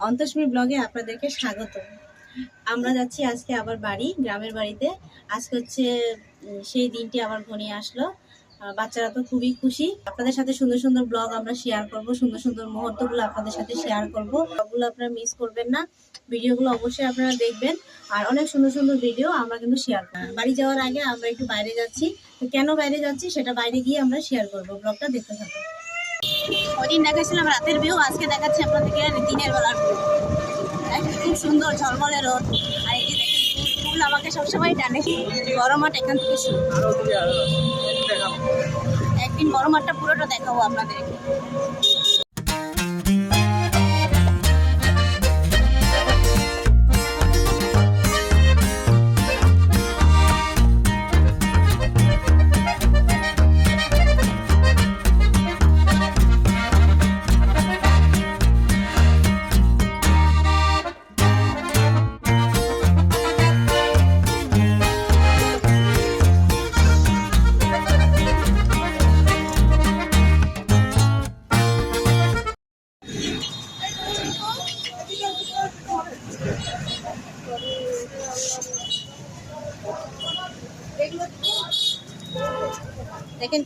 অন্তস্মী ব্লগে আপনাদেরকে স্বাগত। আমরা যাচ্ছি আজকে আবার বাড়ি, গ্রামের বাড়িতে। আজকে হচ্ছে সেই দিনটি আবার ঘনিয়ে আসলো। বাচ্চারা তো খুবই খুশি। আপনাদের সাথে সুন্দর সুন্দর ব্লগ আমরা শেয়ার করব, সুন্দর সুন্দর মুহূর্তগুলো আপনাদের সাথে শেয়ার করব। সবগুলো আপনারা মিস করবেন না। ভিডিওগুলো অবশ্যই আপনারা দেখবেন। আর অনেক সুন্দর সুন্দর ভিডিও আমরা কিন্তু শেয়ার করব। বাড়ি যাওয়ার আগে আমরা একটু বাইরে যাচ্ছি। তো কেন বাইরে যাচ্ছি সেটা বাইরে গিয়ে আমরা শেয়ার করব। ব্লগটা দেখতে থাকুন। ওদিন দেখাচ্ছিলাম রাতের ভিউ, আজকে দেখাচ্ছি আপনাদেরকে দিনের বেলার ভিউ। খুব সুন্দর ঝলমলে রোদ। আর এই যে দেখেন আমাকে সবসময় টানে। গরম হাট এখান থেকে একদিন গরম মাঠটা পুরোটা দেখাবো আপনাদেরকে।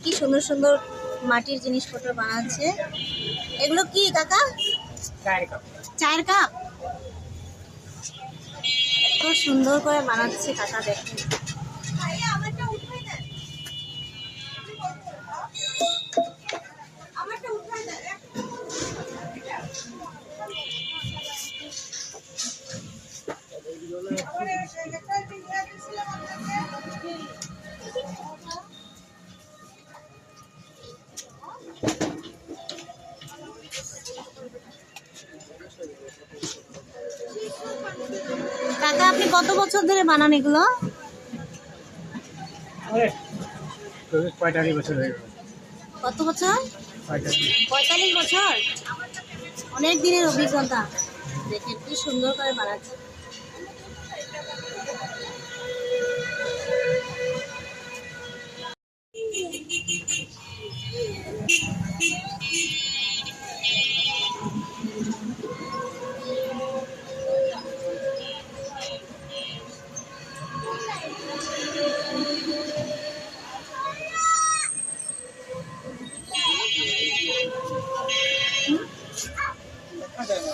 কি সুন্দর সুন্দর মাটির জিনিসপত্র বানাচ্ছে। এগুলো কি কাকা? চায়ের কাপ। খুব সুন্দর করে বানাচ্ছে কাকা দেখেন। আপনি কত বছর ধরে বানান এগুলো? কত বছর? পঁয়তাল্লিশ। পঁয়তাল্লিশ বছর? অনেক দিনের অভিজ্ঞতা। দেখেন কি সুন্দর করে বানাচ্ছে। না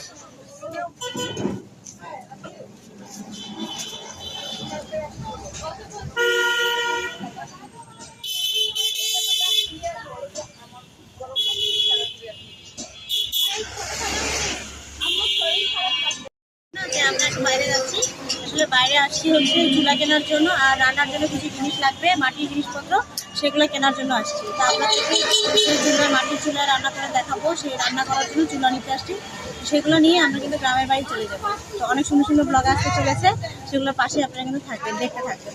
কেনার জন্য আর রান্নার জন্য কিছু জিনিস লাগবে, মাটির জিনিসপত্র, সেগুলো কেনার জন্য আসছি। তা আমরা সেই মাটির চুলায় রান্না করে দেখাবো, সেই রান্না করার জন্য চুলা নিতে আসছি। সেগুলো নিয়ে আমরা কিন্তু গ্রামের বাড়ি চলে যাব। তো অনেক সুন্দর সুন্দর ব্লগ আসতে চলেছে, সেগুলোর পাশে আপনারা কিন্তু থাকবেন, দেখতে থাকবেন।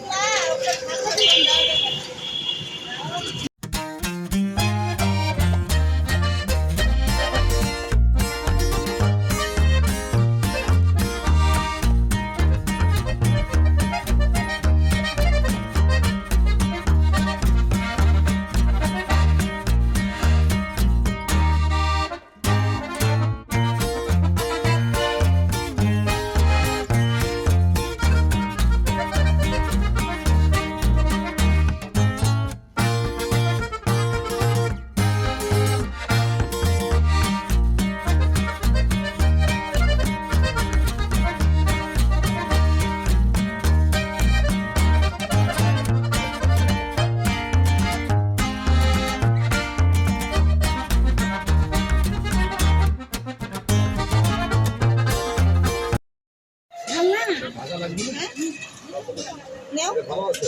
নেও।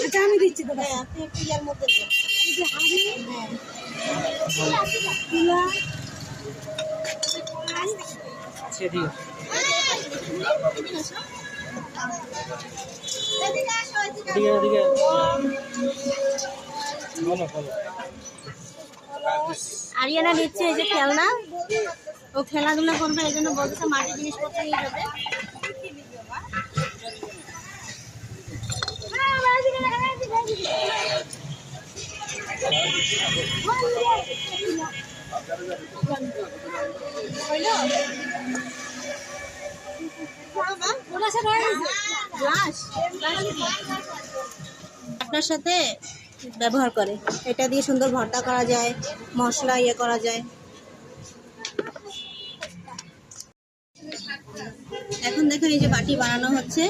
আচ্ছা আমি দিচ্ছি তো হ্যাঁ আপনি একটু ইয়ার মধ্যে এই যে হাড়ি। হ্যাঁ। তুলা। এদিকে এদিকে। বলো বলো আরিয়ানা নিচ্ছে এই যে খেলনা। ও খেলাধুলা করবে এই জন্য বলছে মাটির জিনিসপত্র নিয়ে যাবে। আপনার সাথে ব্যবহার করে। এটা দিয়ে সুন্দর ভর্তা করা যায়, মশলা ইয়ে করা যায়। এখন দেখেন এই যে বাটি বানানো হচ্ছে।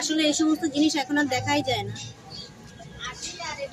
আসলে এই সমস্ত জিনিস এখন আর দেখাই যায় না।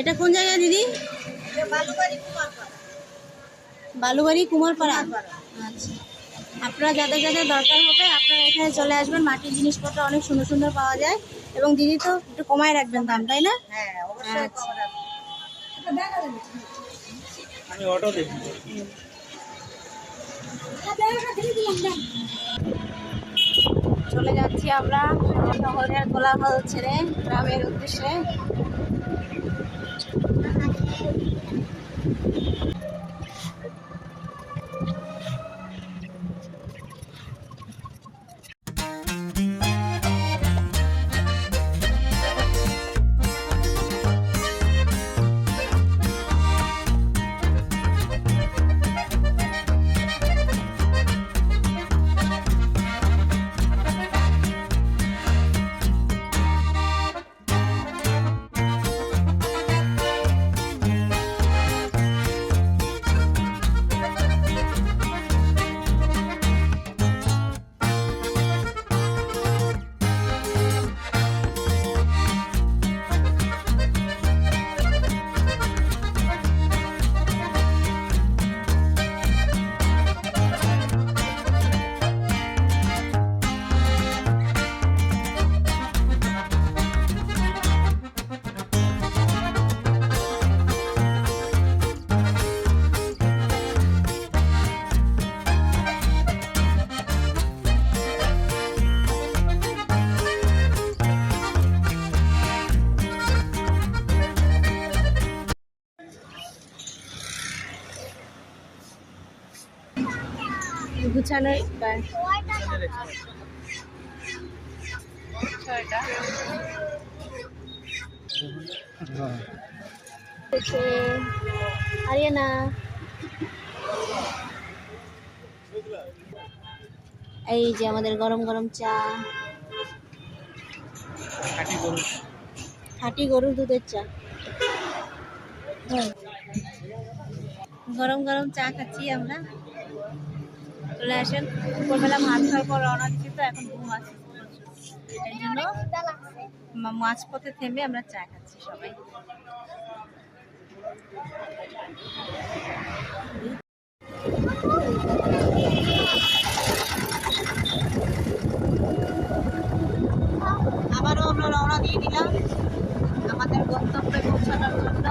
এটা কোন জায়গায় দিদি? বালুবাড়ি কুমারপাড়া। আচ্ছা। আপনারা যাদের যাদের দরকার হবে আপনারা এখানে চলে আসবেন। মাটির জিনিসপত্র অনেক সুন্দর সুন্দর পাওয়া যায়। এবং দিদি তো একটু কমায় রাখবেন দাম তাই না? আচ্ছা। আমি অটো দেখি। চলে যাচ্ছি আমরা শহরের কোলাহল ছেড়ে গ্রামের উদ্দেশ্যে। হারিয়ানা এই যে আমাদের গরম গরম চা। খাঁটি গরুর দুধের চা। গরম গরম চা খাচ্ছি আমরা। চলে আসেন। দুপুরবেলা ভাত খাওয়ার পর রওনা দিচ্ছি তো এখন ঘুম আছে এই জন্য মাঝপথে থেমে আমরা চা খাচ্ছি সবাই। আবারও আমরা রওনা দিয়ে দিলাম। আমাদের গন্তব্যে পৌঁছানোর জন্য।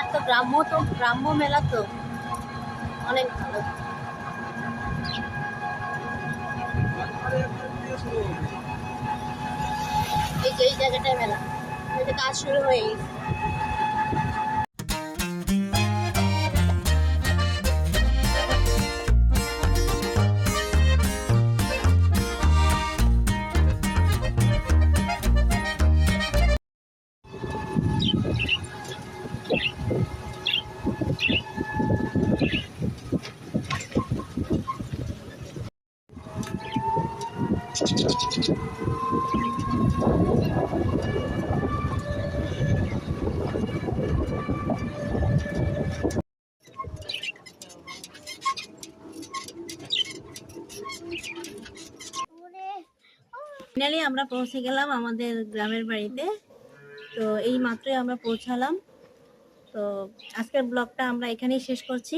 আর তো গ্রাম্য তো, গ্রাম্য মেলা তো অনেক ভালো। এই যে এই জায়গাটায় মেলা কাজ শুরু হয়ে গেছে ফাইনালি আমরা পৌঁছে গেলাম আমাদের গ্রামের বাড়িতে। তো এই মাত্রই আমরা পৌঁছালাম। তো আজকের ব্লগটা আমরা এখানেই শেষ করছি।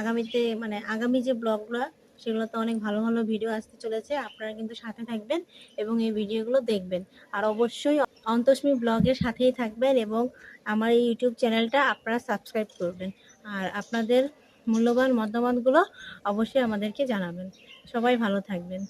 আগামীতে মানে আগামী যে ব্লগগুলো, সেগুলোতে অনেক ভালো ভালো ভিডিও আসতে চলেছে। আপনারা কিন্তু সাথে থাকবেন এবং এই ভিডিওগুলো দেখবেন। আর অবশ্যই অন্তস্মী ব্লগের সাথেই থাকবেন এবং আমার এই ইউটিউব চ্যানেলটা আপনারা সাবস্ক্রাইব করবেন। আর আপনাদের মূল্যবান মতামতগুলো অবশ্যই আমাদেরকে জানাবেন। সবাই ভালো থাকবেন।